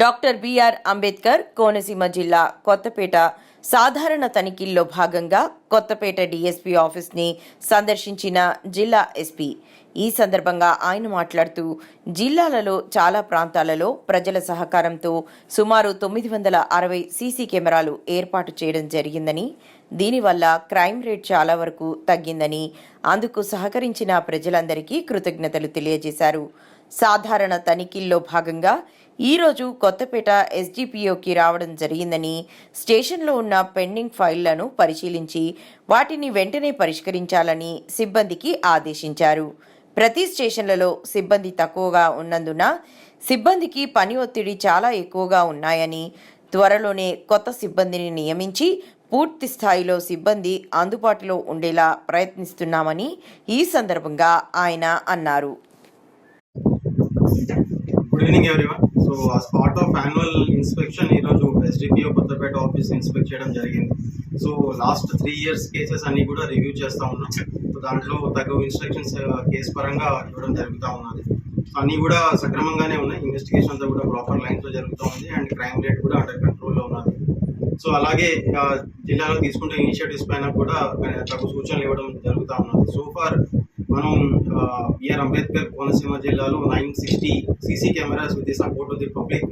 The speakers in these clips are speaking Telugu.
డాక్టర్ బిఆర్ అంబేద్కర్ కోనసీమ జిల్లా కొత్తపేట సాధారణ తనిఖీల్లో భాగంగా కొత్తపేట డీఎస్పీ ఆఫీస్ని సందర్శించిన జిల్లా ఎస్పీ. ఈ సందర్భంగా ఆయన మాట్లాడుతూ జిల్లాలలో చాలా ప్రాంతాలలో ప్రజల సహకారంతో సుమారు తొమ్మిది వందల అరవై సీసీ కెమెరాలు ఏర్పాటు చేయడం జరిగిందని దీనివల్ల క్రైమ్ రేట్ చాలా వరకు తగ్గిందని అందుకు సహకరించిన ప్రజలందరికీ కృతజ్ఞతలు తెలియజేశారు. సాధారణ తనిఖీల్లో భాగంగా ఈరోజు కొత్తపేట ఎస్డిపిఓకి రావడం జరిగిందని స్టేషన్లో ఉన్న పెండింగ్ ఫైళ్ళను పరిశీలించి వాటిని వెంటనే పరిష్కరించాలని సిబ్బందికి ఆదేశించారు. ప్రతి స్టేషన్లలో సిబ్బంది తక్కువగా ఉన్నందున సిబ్బందికి పని ఒత్తిడి చాలా ఎక్కువగా ఉన్నాయని త్వరలోనే కొత్త సిబ్బందిని నియమించి పూర్తి స్థాయిలో సిబ్బంది అందుబాటులో ఉండేలా ప్రయత్నిస్తున్నామని ఈ సందర్భంగా ఆయన అన్నారు. Good evening everyone so uh spot of annual inspection ఈరోజు ఎస్డిపిఓ కొత్తపేట ఆఫీస్ ఇన్స్పెక్ట్ చేయడం జరిగింది. So last three years cases అన్ని కూడా రివ్యూ చేస్తూ ఉన్నాం. సో దాంట్లో తగు ఇన్స్ట్రక్షన్స్ కేసు పరంగా ఇవ్వడం జరుగుతూ ఉన్నది. సో అన్నీ కూడా సక్రమంగానే ఉన్నాయి. ఇన్వెస్టిగేషన్ అంతా కూడా ప్రాపర్ లైన్స్లో జరుగుతూ ఉంది అండ్ క్రైమ్ రేట్ కూడా అండర్ కంట్రోల్లో ఉన్నది. సో అలాగే జిల్లాలో తీసుకుంటే ఇనిషియేటివ్స్ పైన కూడా ఆ, తగు సూచనలు ఇవ్వడం జరుగుతూ ఉన్నది. సో ఫార్ మనం బిఆర్ అంబేద్కర్ కోనసీమ జిల్లాలో nine sixty CC cameras with support of the public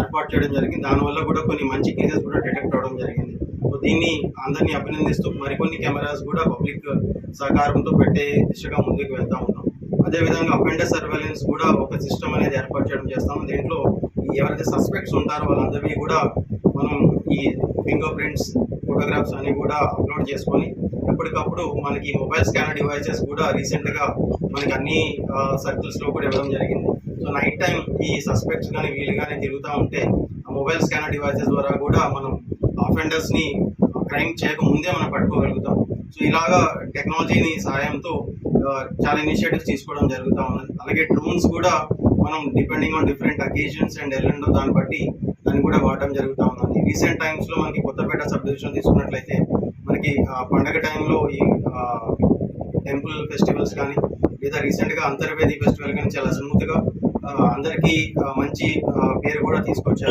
ఏర్పాటు చేయడం జరిగింది. దానివల్ల కూడా కొన్ని మంచి కేసెస్ కూడా డిటెక్ట్ అవడం జరిగింది. దీన్ని అందరినీ అభినందిస్తూ మరికొన్ని కెమెరాస్ కూడా పబ్లిక్ సహకారంతో పెట్టే దిశగా ముందుకు వెళ్తా ఉన్నాం. అదేవిధంగా అఫెండర్ సర్వేలెన్స్ కూడా ఒక సిస్టమ్ అనేది ఏర్పాటు చేయడం చేస్తాము దీంట్లో ఎవరైతే సస్పెక్ట్స్ ఉంటారో వాళ్ళందరినీ కూడా మనం ఈ ఫింగర్ ప్రింట్స్ ఫోటోగ్రాఫ్స్ అన్ని కూడా అప్లోడ్ చేసుకొని ఎప్పటికప్పుడు మనకి మొబైల్ స్కానర్ డివైసెస్ కూడా రీసెంట్గా మనకి అన్ని సర్కిల్స్లో కూడా ఇవ్వడం జరిగింది. సో నైట్ టైం ఈ సస్పెక్ట్స్ కానీ వీళ్ళు కానీ తిరుగుతూ ఉంటే ఆ మొబైల్ స్కానర్ డివైసెస్ ద్వారా కూడా మనం అఫెండర్స్ని క్రైమ్ చేయక ముందే మనం పట్టుకోగలుగుతాం. సో ఇలాగా టెక్నాలజీని సహాయంతో చాలా ఇనిషియేటివ్స్ తీసుకోవడం జరుగుతూ ఉన్నది. అలాగే డ్రోన్స్ కూడా మనం depending on different occasions and ఎల్లండో దాన్ని బట్టి దాన్ని కూడా వాడటం జరుగుతూ ఉంది రీసెంట్ టైమ్స్లో మనకి కొత్తపేట సబ్ డివిజన్ తీసుకున్నట్లయితే మనకి ఆ, పండగ టైంలో ఈ టెంపుల్ ఫెస్టివల్స్ కానీ లేదా రీసెంట్గా అంతర్వేది ఫెస్టివల్ కానీ చాలా స్మూత్గా అందరికీ మంచి పేరు కూడా తీసుకొచ్చారు.